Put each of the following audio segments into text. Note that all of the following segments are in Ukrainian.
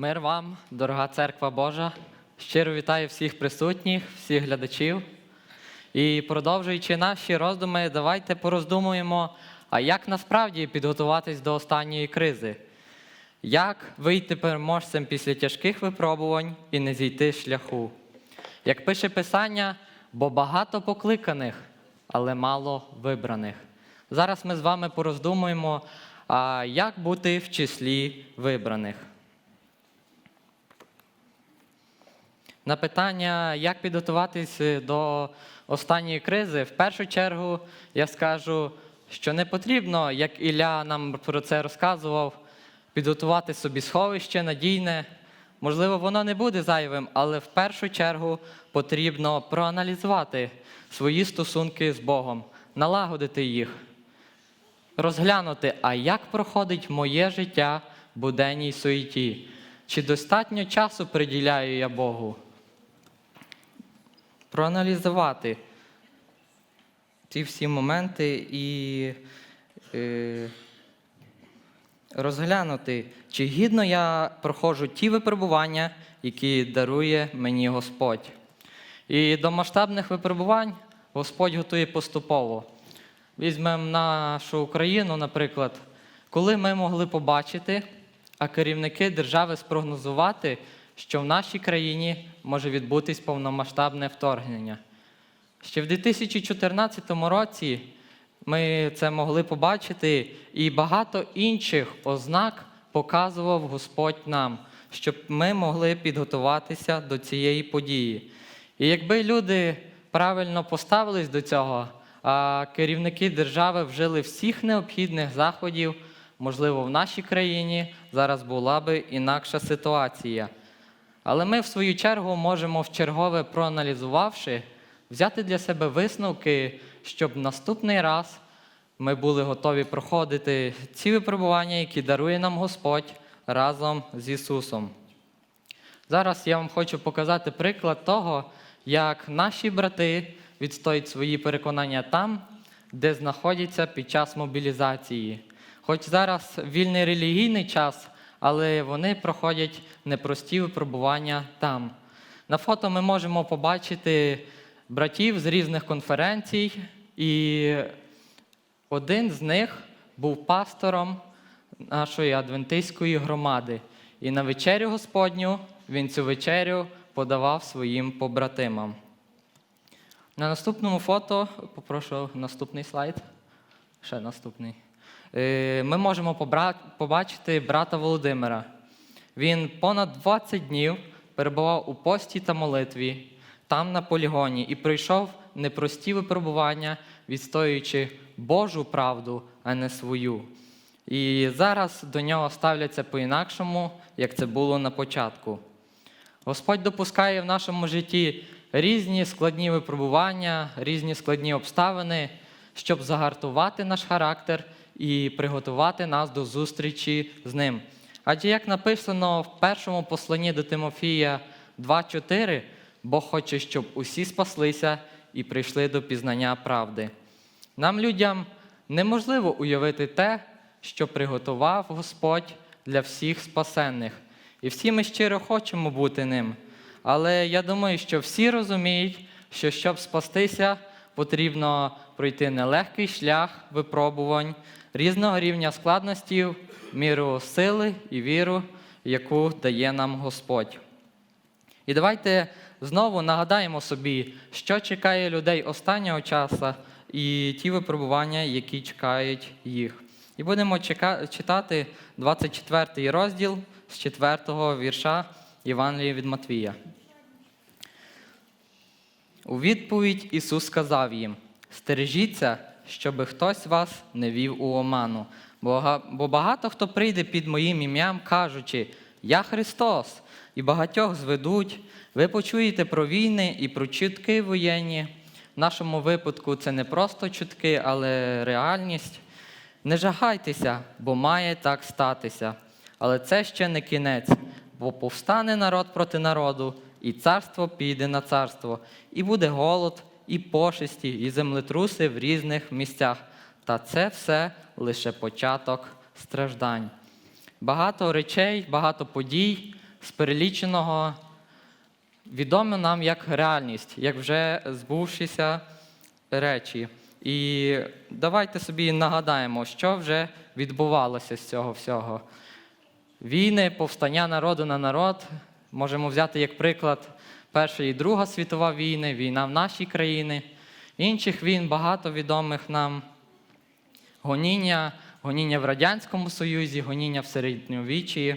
Мир вам, дорога церква Божа. Щиро вітаю всіх присутніх, всіх глядачів. І продовжуючи наші роздуми, давайте пороздумуємо, а як насправді підготуватись до останньої кризи? Як вийти переможцем після тяжких випробувань і не зійти шляху? Як пише Писання, бо багато покликаних, але мало вибраних. Зараз ми з вами пороздумуємо, а як бути в числі вибраних. На питання, як підготуватись до останньої кризи, в першу чергу я скажу, що не потрібно, як Ілля нам про це розказував, підготувати собі сховище надійне. Можливо, воно не буде зайвим, але в першу чергу потрібно проаналізувати свої стосунки з Богом, налагодити їх, розглянути, а як проходить моє життя в буденній суеті. Чи достатньо часу приділяю я Богу? Проаналізувати ці всі моменти і е, розглянути, чи гідно я проходжу ті випробування, які дарує мені Господь. І до масштабних випробувань Господь готує поступово. Візьмемо нашу Україну, наприклад, коли ми могли побачити, а керівники держави спрогнозувати, що в нашій країні може відбутись повномасштабне вторгнення. Ще в 2014 році ми це могли побачити, і багато інших ознак показував Господь нам, щоб ми могли підготуватися до цієї події. І якби люди правильно поставились до цього, а керівники держави вжили всіх необхідних заходів, можливо, в нашій країні зараз була би інакша ситуація. Але ми, в свою чергу, можемо вчергове проаналізувавши, взяти для себе висновки, щоб наступний раз ми були готові проходити ці випробування, які дарує нам Господь разом з Ісусом. Зараз я вам хочу показати приклад того, як наші брати відстоюють свої переконання там, де знаходяться під час мобілізації. Хоч зараз вільний релігійний час, але вони проходять непрості випробування там. На фото ми можемо побачити братів з різних конференцій, і один з них був пастором нашої адвентистської громади. І на вечерю Господню він цю вечерю подавав своїм побратимам. На наступному фото, попрошу наступний слайд. Ще наступний. Е, Ми можемо побачити брата Володимира. Він понад 20 днів перебував у пості та молитві, там на полігоні, і пройшов непрості випробування, відстоюючи Божу правду, а не свою. І зараз до нього ставляться по-інакшому, як це було на початку. Господь допускає в нашому житті різні складні випробування, різні складні обставини, щоб загартувати наш характер і приготувати нас до зустрічі з ним. Адже як написано в першому посланні до Тимофія 2.4, Бог хоче, щоб усі спаслися і прийшли до пізнання правди. Нам, людям, неможливо уявити те, що приготував Господь для всіх спасенних. І всі ми щиро хочемо бути ним. Але я думаю, що всі розуміють, що щоб спастися, потрібно пройти нелегкий шлях випробувань, різного рівня складності, міру сили і віру, яку дає нам Господь. І давайте знову нагадаємо собі, що чекає людей останнього часу і ті випробування, які чекають їх. І будемо читати 24 розділ з 4 вірша Євангелія від Матвія. У відповідь Ісус сказав їм: стережіться, щоби хтось вас не вів у оману. Бо багато хто прийде під моїм ім'ям, кажучи, Я Христос, і багатьох зведуть. Ви почуєте про війни і про чутки воєнні. В нашому випадку це не просто чутки, але реальність. Не жагайтеся, бо має так статися. Але це ще не кінець, бо повстане народ проти народу, і царство піде на царство, і буде голод, і пошесті, і землетруси в різних місцях. Та це все лише початок страждань. Багато речей, багато подій з переліченого відомо нам як реальність, як вже збувшися речі. І давайте собі нагадаємо, що вже відбувалося з цього всього. Війни, повстання народу на народ можемо взяти як приклад Перша і Друга світова війни, війна в нашій країні. Інших війн багато відомих нам гоніння, гоніння в Радянському Союзі, гоніння в середньовіччі.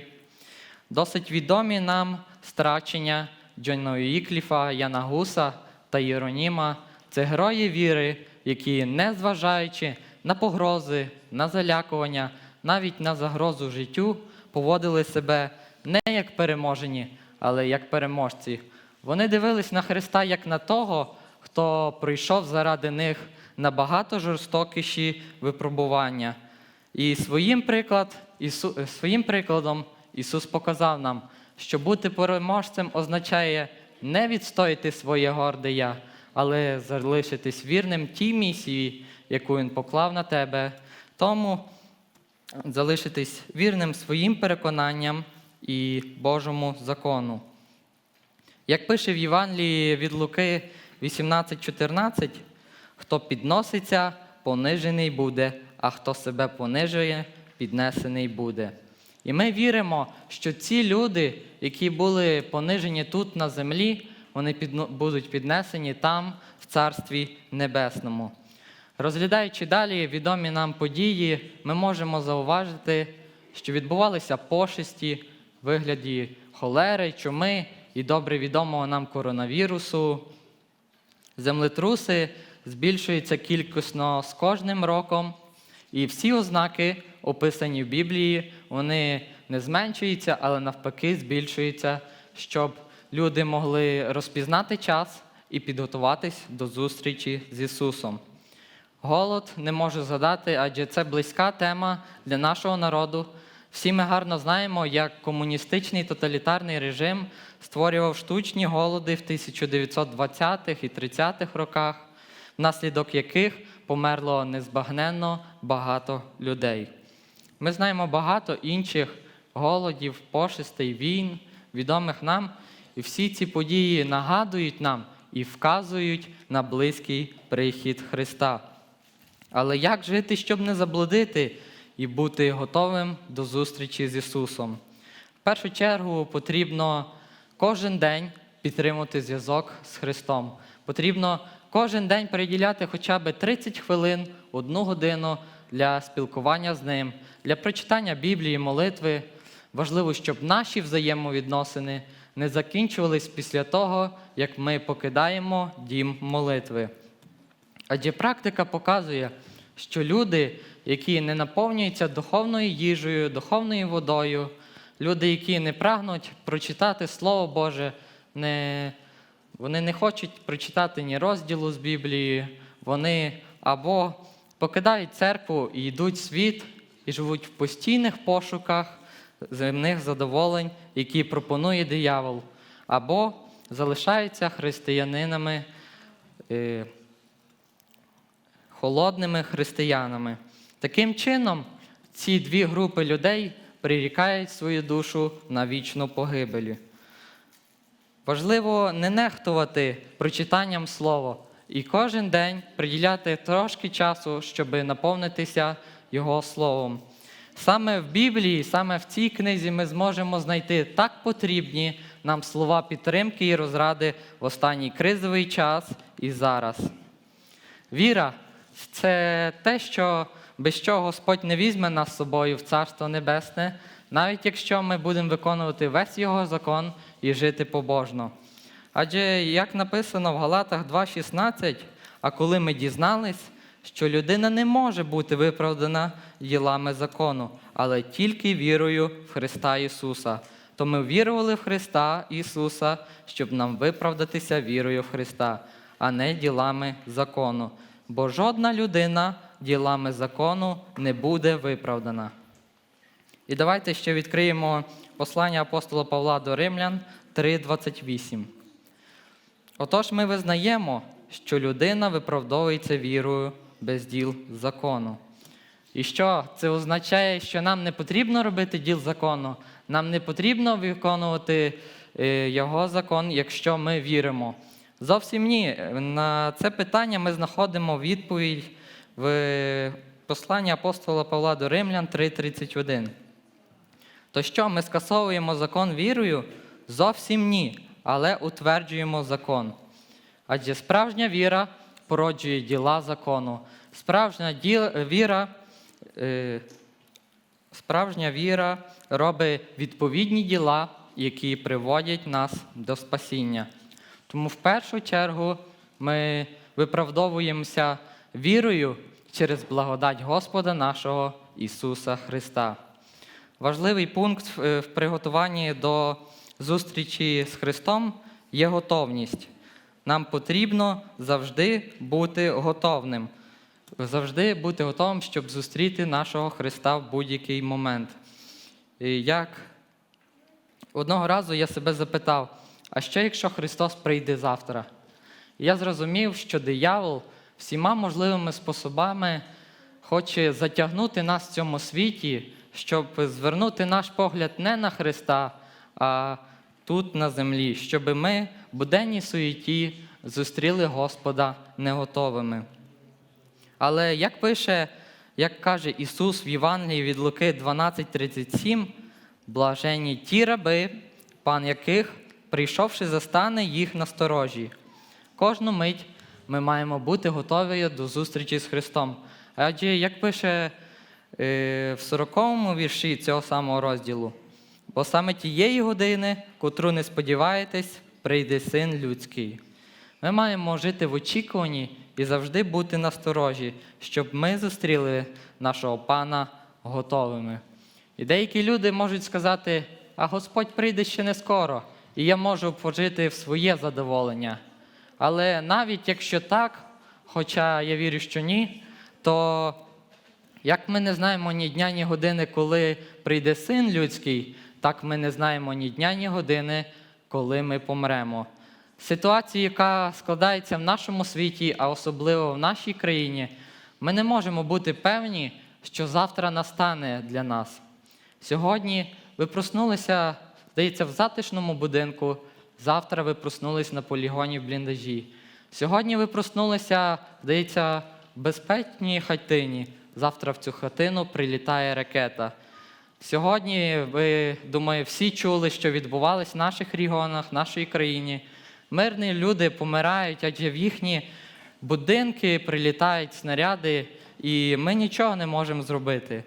Досить відомі нам страчення Джона Ікліфа, Яна Гуса та Єроніма. Це герої віри, які, незважаючи на погрози, на залякування, навіть на загрозу життю, поводили себе не як переможені, але як переможці. Вони дивились на Христа як на того, хто прийшов заради них набагато жорстокіші випробування. І своїм, приклад, Ісу, е, своїм прикладом Ісус показав нам, що бути переможцем означає не відстояти своє горде я, але залишитись вірним тій місії, яку Він поклав на тебе. Тому залишитись вірним своїм переконанням і Божому закону. Як пише в Євангелії від Луки 18:14, хто підноситься, понижений буде, а хто себе понижує, піднесений буде. І ми віримо, що ці люди, які були понижені тут на землі, вони будуть піднесені там, в Царстві Небесному. Розглядаючи далі відомі нам події, ми можемо зауважити, що відбувалися пошесті вигляді холери, чуми і добре відомого нам коронавірусу. Землетруси збільшуються кількісно з кожним роком, і всі ознаки, описані в Біблії, вони не зменшуються, але навпаки збільшуються, щоб люди могли розпізнати час і підготуватись до зустрічі з Ісусом. Голод не можу згадати, адже це близька тема для нашого народу. Всі ми гарно знаємо, як комуністичний тоталітарний режим створював штучні голоди в 1920-х і 30-х роках, внаслідок яких померло незбагненно багато людей. Ми знаємо багато інших голодів, пошестей, війн, відомих нам, і всі ці події нагадують нам і вказують на близький прихід Христа. Але як жити, щоб не заблудити і бути готовим до зустрічі з Ісусом? В першу чергу потрібно кожен день підтримувати зв'язок з Христом. Потрібно кожен день приділяти хоча б 30 хвилин, одну годину для спілкування з Ним, для прочитання Біблії, молитви. Важливо, щоб наші взаємовідносини не закінчувались після того, як ми покидаємо дім молитви. Адже практика показує, що люди, які не наповнюються духовною їжею, духовною водою, люди, які не прагнуть прочитати Слово Боже, не, вони не хочуть прочитати ні розділу з Біблії, вони або покидають церкву і йдуть в світ, і живуть в постійних пошуках земних задоволень, які пропонує диявол, або залишаються християнинами. Холодними християнами. Таким чином, ці дві групи людей прирікають свою душу на вічну погибель. Важливо не нехтувати прочитанням слова і кожен день приділяти трошки часу, щоб наповнитися Його словом. Саме в Біблії, саме в цій книзі ми зможемо знайти так потрібні нам слова підтримки і розради в останній кризовий час і зараз. Віра це те, що без чого Господь не візьме нас з собою в Царство Небесне, навіть якщо ми будемо виконувати весь Його закон і жити побожно. Адже, як написано в Галатах 2,16, а коли ми дізнались, що людина не може бути виправдана ділами закону, але тільки вірою в Христа Ісуса. То ми вірували в Христа Ісуса, щоб нам виправдатися вірою в Христа, а не ділами закону. Бо жодна людина ділами закону не буде виправдана. І давайте ще відкриємо послання апостола Павла до Римлян 3:28. Отож, ми визнаємо, що людина виправдовується вірою без діл закону. І що це означає, що нам не потрібно робити діл закону, Нам не потрібно виконувати е, його закон, якщо ми віримо. Зовсім ні. На це питання ми знаходимо відповідь в посланні апостола Павла до Римлян 3:31. То що, ми скасовуємо закон вірою? Зовсім ні, але утверджуємо закон. Адже справжня віра породжує діла закону. Справжня діл- віра, е, справжня віра робить відповідні діла, які приводять нас до спасіння. Тому в першу чергу ми виправдовуємося вірою через благодать Господа нашого Ісуса Христа. Важливий пункт е, в приготуванні до зустрічі з Христом є готовність. Нам потрібно завжди бути готовним, завжди бути готовим, щоб зустріти нашого Христа в будь-який момент. Як одного разу я себе запитав, а що якщо Христос прийде завтра? Я зрозумів, що диявол всіма можливими способами хоче затягнути нас в цьому світі, щоб звернути наш погляд не на Христа, а тут на землі, щоб ми в буденній суєті зустріли Господа неготовими. Але як пише, як каже Ісус в Євангелії від Луки 12:37, блаженні ті раби, пан яких, прийшовши, застане їх на сторожі. Кожну мить ми маємо бути готові до зустрічі з Христом. Адже, як пише е, в 40-му вірші цього самого розділу, бо саме тієї години, котру не сподіваєтесь, прийде син людський. Ми маємо жити в очікуванні і завжди бути насторожі, щоб ми зустріли нашого пана готовими. І деякі люди можуть сказати, а Господь прийде ще не скоро, і я можу пожити в своє задоволення. Але навіть якщо так, хоча я вірю, що ні, то як ми не знаємо ні дня, ні години, коли прийде син людський, так ми не знаємо ні дня, ні години, коли ми помремо. Ситуація, яка складається в нашому світі, а особливо в нашій країні, ми не можемо бути певні, що завтра настане для нас. Сьогодні ви проснулися, здається, в затишному будинку, завтра ви проснулись на полігоні в бліндажі. Сьогодні ви проснулися, здається, в безпечній хатині. Завтра в цю хатину прилітає ракета. Сьогодні ви, думаю, всі чули, що відбувалось в наших регіонах, в нашій країні. Мирні люди помирають, адже в їхні будинки прилітають снаряди, і ми нічого не можемо зробити.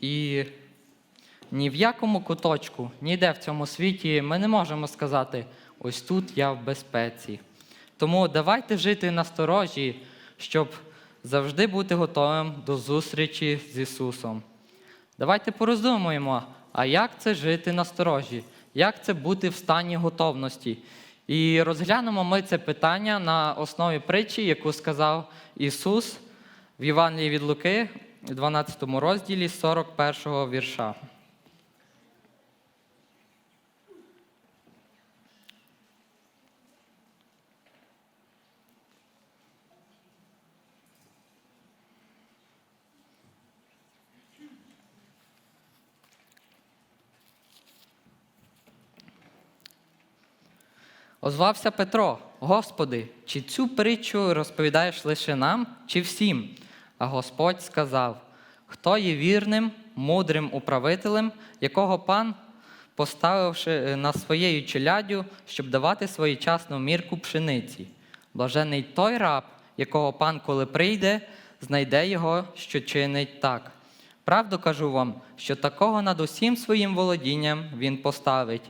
І ні в якому куточку, ніде в цьому світі ми не можемо сказати, ось тут я в безпеці. Тому давайте жити насторожі, щоб завжди бути готовим до зустрічі з Ісусом. Давайте пороздумуємо, а як це жити насторожі, як це бути в стані готовності. І розглянемо ми це питання на основі притчі, яку сказав Ісус в Євангелії від Луки, 12 розділі 41 вірша. Озвався Петро: Господи, чи цю притчу розповідаєш лише нам, чи всім? А Господь сказав: Хто є вірним, мудрим управителем, якого пан, поставивши е, на своєю челядю, щоб давати своєчасну мірку пшениці. Блажений той раб, якого пан, коли прийде, знайде його, що чинить так. Правду кажу вам, що такого над усім своїм володінням він поставить.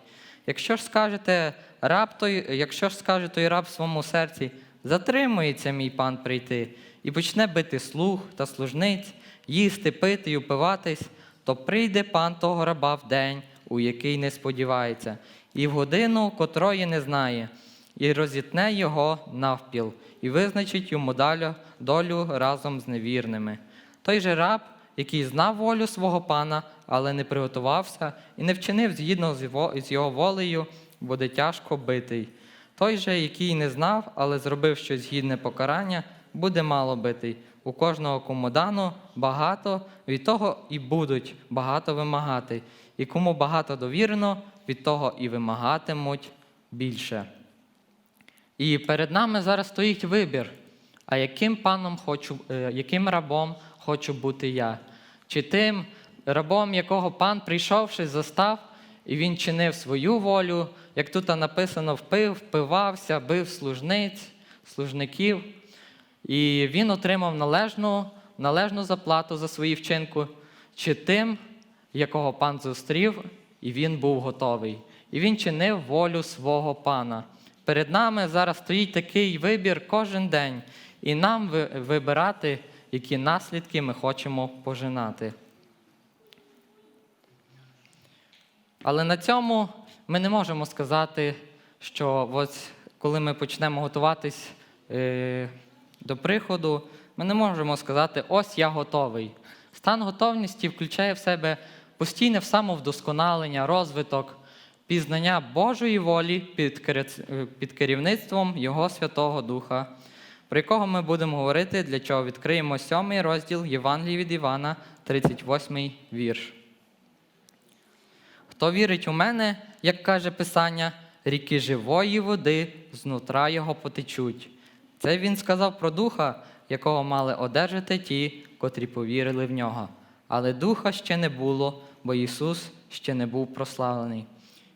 Якщо ж скажете, раб той, якщо ж скаже той раб в своєму серці, затримується мій пан прийти, і почне бити слуг та служниць, їсти, пити й упиватись, то прийде пан того раба в день, у який не сподівається, і в годину, котрої не знає, і розітне його навпіл, і визначить йому далю, долю разом з невірними. Той же раб, який знав волю свого пана, але не приготувався і не вчинив згідно з його, волею, буде тяжко битий. Той же, який не знав, але зробив щось гідне покарання, буде мало битий. У кожного кому дано багато, від того і будуть багато вимагати. І кому багато довірено, від того і вимагатимуть більше. І перед нами зараз стоїть вибір. А яким паном хочу, е, яким рабом хочу бути я? Чи тим рабом, якого пан, прийшовши, застав, і він чинив свою волю, як тут написано, впив, впивався, бив служниць, служників, і він отримав належну, належну заплату за свої вчинку, чи тим, якого пан зустрів, і він був готовий. І він чинив волю свого пана. Перед нами зараз стоїть такий вибір кожен день, і нам вибирати, які наслідки ми хочемо пожинати. Але на цьому ми не можемо сказати, що ось коли ми почнемо готуватись е, до приходу, ми не можемо сказати, ось я готовий. Стан готовності включає в себе постійне самовдосконалення, розвиток, пізнання Божої волі під, керівництвом Його Святого Духа, про якого ми будемо говорити, для чого відкриємо сьомий розділ Євангелії від Івана, 38 вірш. Хто вірить у мене, як каже Писання, ріки живої води знутра його потечуть. Це він сказав про духа, якого мали одержати ті, котрі повірили в нього. Але духа ще не було, бо Ісус ще не був прославлений.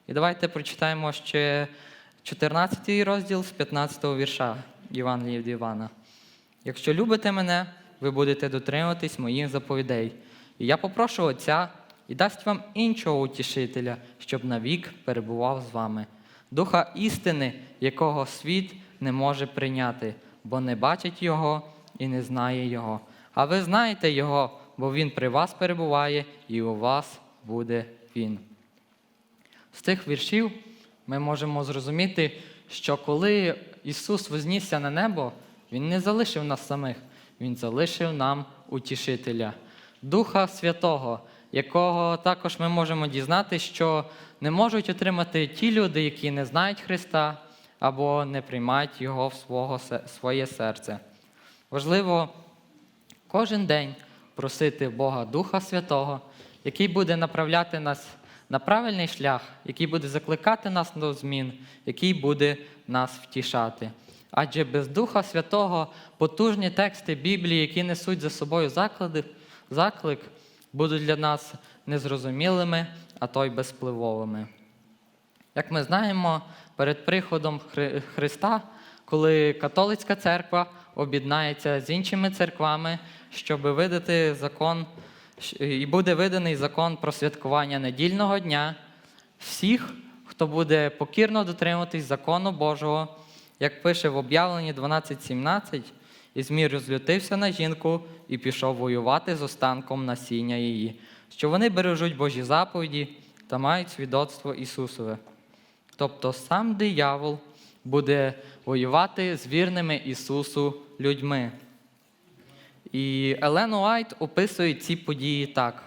І давайте прочитаємо ще 14 розділ з 15 вірша Євангелія від Івана. Якщо любите мене, ви будете дотримуватись моїх заповідей. І я попрошу Отця і дасть вам іншого утішителя, щоб навік перебував з вами. Духа істини, якого світ не може прийняти, бо не бачить Його і не знає Його. А ви знаєте Його, бо Він при вас перебуває, і у вас буде Він. З цих віршів ми можемо зрозуміти, що коли Ісус вознісся на небо, Він не залишив нас самих, Він залишив нам утішителя, Духа Святого, якого також ми можемо дізнати, що не можуть отримати ті люди, які не знають Христа або не приймають Його в свого, своє серце. Важливо кожен день просити Бога Духа Святого, який буде направляти нас на правильний шлях, який буде закликати нас до змін, який буде нас втішати. Адже без Духа Святого потужні тексти Біблії, які несуть за собою заклади, заклик, будуть для нас незрозумілими, а то й безпливовими. Як ми знаємо, перед приходом Хри- Христа, коли католицька церква об'єднається з іншими церквами, щоб видати закон, і буде виданий закон про святкування недільного дня, всіх, хто буде покірно дотримуватись закону Божого, як пише в об'явленні 12.17, Ізмір розлютився на жінку і пішов воювати з останком насіння її, що вони бережуть Божі заповіді та мають свідоцтво Ісусове. Тобто сам диявол буде воювати з вірними Ісусу людьми. І Елен Уайт описує ці події так.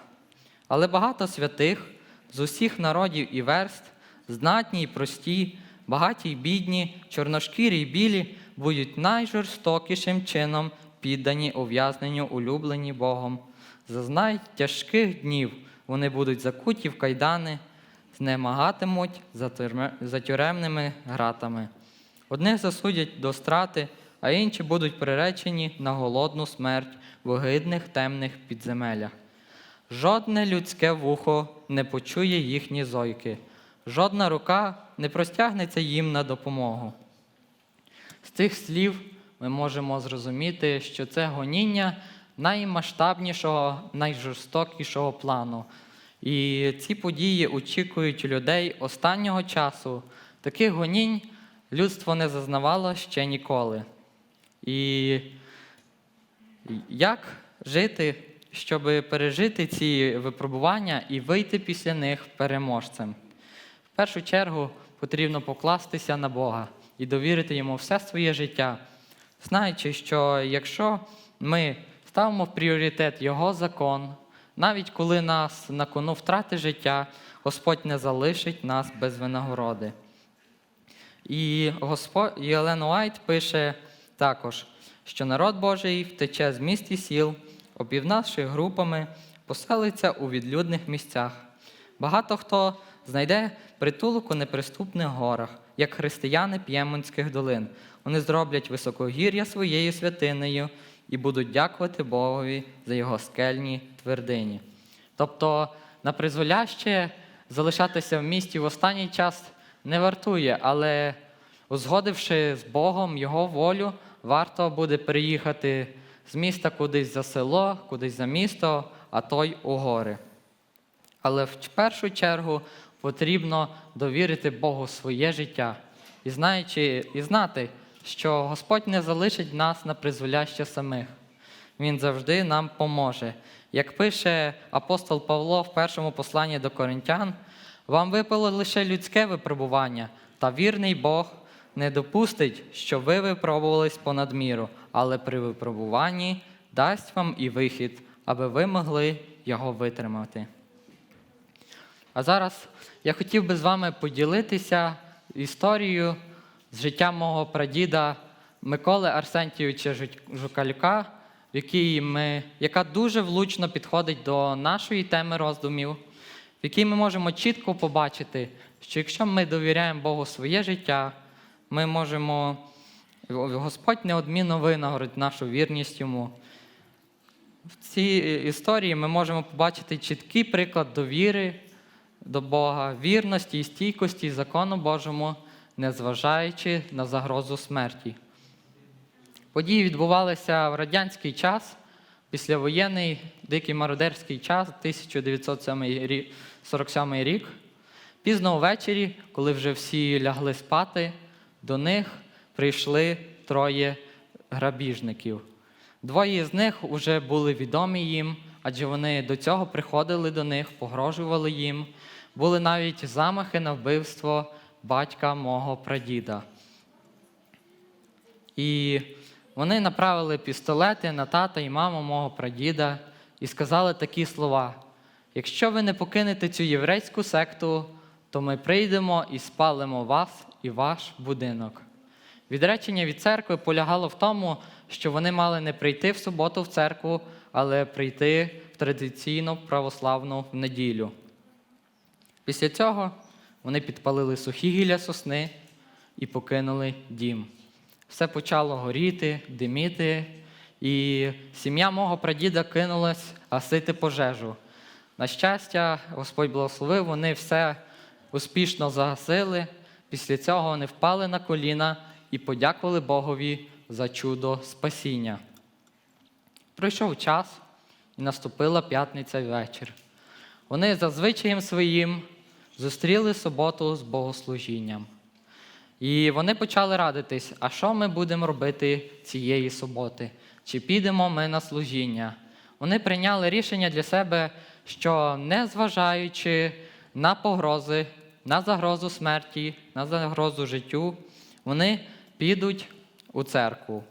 Але багато святих з усіх народів і верст, знатні й прості, багаті й бідні, чорношкірі й білі, будуть найжорстокішим чином піддані ув'язненню, улюблені Богом. Зазнають тяжких днів, вони будуть закуті в кайдани, знемагатимуть за тюремними гратами. Одних засудять до страти, а інші будуть приречені на голодну смерть в огидних темних підземелях. Жодне людське вухо не почує їхні зойки, жодна рука не простягнеться їм на допомогу. З цих слів ми можемо зрозуміти, що це гоніння наймасштабнішого, найжорстокішого плану. І ці події очікують людей останнього часу. Таких гонінь людство не зазнавало ще ніколи. І як жити, щоб пережити ці випробування і вийти після них переможцем? В першу чергу потрібно покластися на Бога і довірити йому все своє життя, знаючи, що якщо ми ставимо в пріоритет Його закон, навіть коли нас на кону втрати життя, Господь не залишить нас без винагороди. І Господь і Елен Уайт пише також, що народ Божий втече з міст і сіл, об'єднавши групами, поселиться у відлюдних місцях. Багато хто знайде притулок у неприступних горах, як християни П'ємонських долин. Вони зроблять високогір'я своєю святинею і будуть дякувати Богові за його скельні твердині. Тобто на призволяще залишатися в місті в останній час не вартує, але узгодивши з Богом його волю, варто буде переїхати з міста кудись за село, кудись за місто, а то й у гори. Але в першу чергу потрібно довірити Богу своє життя і, знаючи, і знати, що Господь не залишить нас на призволяще самих. Він завжди нам поможе. Як пише апостол Павло в першому посланні до коринтян, вам випало лише людське випробування, та вірний Бог не допустить, що ви випробувались понад міру, але при випробуванні дасть вам і вихід, аби ви могли його витримати. А зараз я хотів би з вами поділитися історією з життя мого прадіда Миколи Арсентійовича Жук- Жукалюка, в якій ми, яка дуже влучно підходить до нашої теми роздумів, в якій ми можемо чітко побачити, що якщо ми довіряємо Богу своє життя, ми можемо, Господь неодмінно винагородить нашу вірність йому. В цій історії ми можемо побачити чіткий приклад довіри до Бога, вірності і стійкості закону Божому, незважаючи на загрозу смерті. Події відбувалися в радянський час, післявоєнний дикий мародерський час, 1947 рік. Пізно ввечері, коли вже всі лягли спати, до них прийшли троє грабіжників. Двоє з них вже були відомі їм, адже вони до цього приходили до них, погрожували їм. Були навіть замахи на вбивство батька мого прадіда. І вони направили пістолети на тата і маму мого прадіда і сказали такі слова: якщо ви не покинете цю єврейську секту, то ми прийдемо і спалимо вас і ваш будинок. Відречення від церкви полягало в тому, що вони мали не прийти в суботу в церкву, але прийти в традиційну православну неділю. Після цього вони підпалили сухі гілля сосни і покинули дім. Все почало горіти, диміти, і сім'я мого прадіда кинулась гасити пожежу. На щастя, Господь благословив, вони все успішно загасили. Після цього вони впали на коліна і подякували Богові за чудо спасіння. Пройшов час, і наступила п'ятниця вечір. Вони за звичаєм своїм зустріли суботу з богослужінням. І вони почали радитись, а що ми будемо робити цієї суботи? Чи підемо ми на служіння? Вони прийняли рішення для себе, що незважаючи на погрози, на загрозу смерті, на загрозу життю, вони підуть у церкву.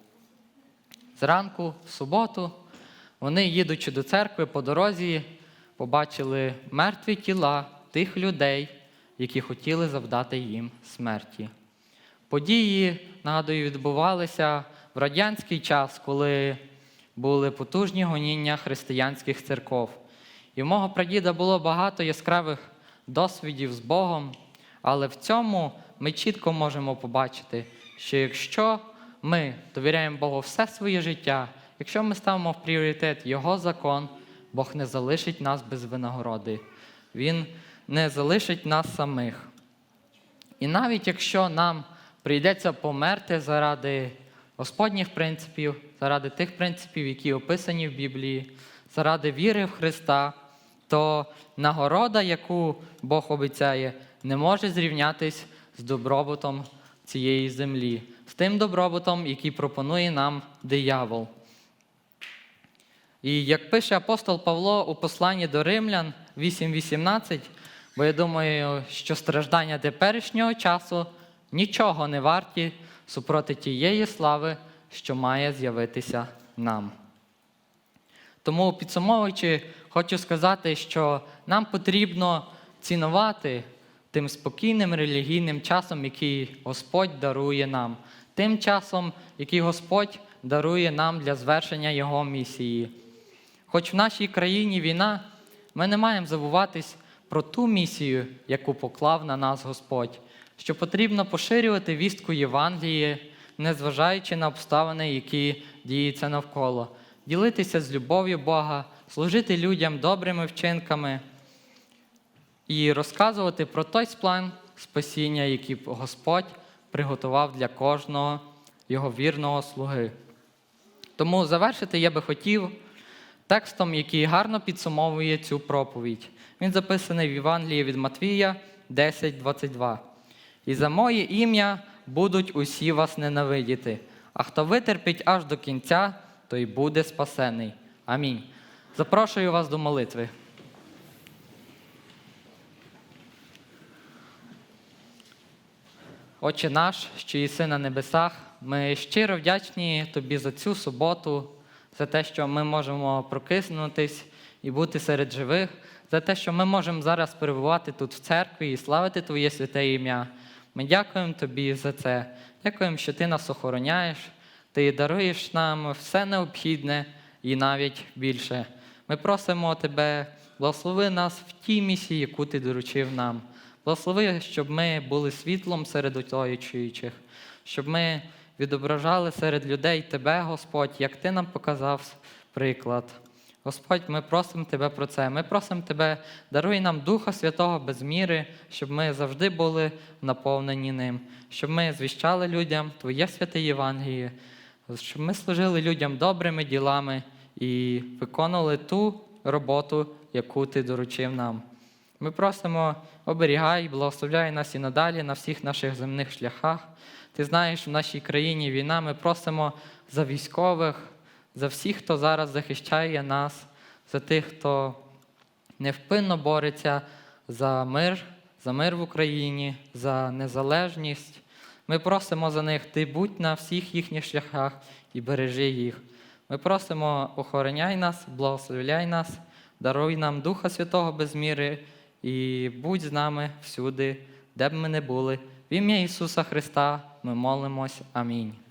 Зранку, в суботу, вони, їдучи до церкви по дорозі, побачили мертві тіла тих людей, які хотіли завдати їм смерті. Події, нагадую, відбувалися в радянський час, коли були потужні гоніння християнських церков. І в мого прадіда було багато яскравих досвідів з Богом, але в цьому ми чітко можемо побачити, що якщо ми довіряємо Богу все своє життя, якщо ми ставимо в пріоритет Його закон, Бог не залишить нас без винагороди. Він не залишить нас самих. І навіть якщо нам прийдеться померти заради Господніх принципів, заради тих принципів, які описані в Біблії, заради віри в Христа, то нагорода, яку Бог обіцяє, не може зрівнятись з добробутом цієї землі, з тим добробутом, який пропонує нам диявол. І як пише апостол Павло у посланні до Римлян 8.18, бо я думаю, що страждання теперішнього часу нічого не варті супроти тієї слави, що має з'явитися нам. Тому, підсумовуючи, хочу сказати, що нам потрібно цінувати тим спокійним релігійним часом, який Господь дарує нам, тим часом, який Господь дарує нам для звершення Його місії. Хоч в нашій країні війна, ми не маємо забуватись про ту місію, яку поклав на нас Господь, що потрібно поширювати вістку Євангелії, незважаючи на обставини, які діються навколо, ділитися з любов'ю Бога, служити людям добрими вчинками і розказувати про той план спасіння, який Господь приготував для кожного його вірного слуги. Тому завершити я би хотів текстом, який гарно підсумовує цю проповідь. Він записаний в Євангелії від Матвія 10.22. І за моє ім'я будуть усі вас ненавидіти, а хто витерпить аж до кінця, той буде спасений. Амінь. Запрошую вас до молитви. Отче наш, що єси на небесах, ми щиро вдячні Тобі за цю суботу, за те, що ми можемо прокиснутись і бути серед живих, за те, що ми можемо зараз перебувати тут в церкві і славити Твоє святе ім'я. Ми дякуємо Тобі за це. Дякуємо, що Ти нас охороняєш, Ти даруєш нам все необхідне і навіть більше. Ми просимо Тебе, благослови нас в тій місії, яку Ти доручив нам. Благослови, щоб ми були світлом серед оточуючих, щоб ми відображали серед людей Тебе, Господь, як Ти нам показав приклад. Господь, ми просимо Тебе про це. Ми просимо Тебе, даруй нам Духа Святого без міри, щоб ми завжди були наповнені ним, щоб ми звіщали людям Твоє святе Євангеліє, щоб ми служили людям добрими ділами і виконували ту роботу, яку Ти доручив нам. Ми просимо, оберігай, благословляй нас і надалі на всіх наших земних шляхах. Ти знаєш, в нашій країні війна. Ми просимо за військових, за всіх, хто зараз захищає нас, за тих, хто невпинно бореться за мир, за мир в Україні, за незалежність. Ми просимо за них, ти будь на всіх їхніх шляхах і бережи їх. Ми просимо, охороняй нас, благословляй нас, даруй нам Духа Святого без міри і будь з нами всюди, де б ми не були. В ім'я Ісуса Христа ми молимось. Амінь.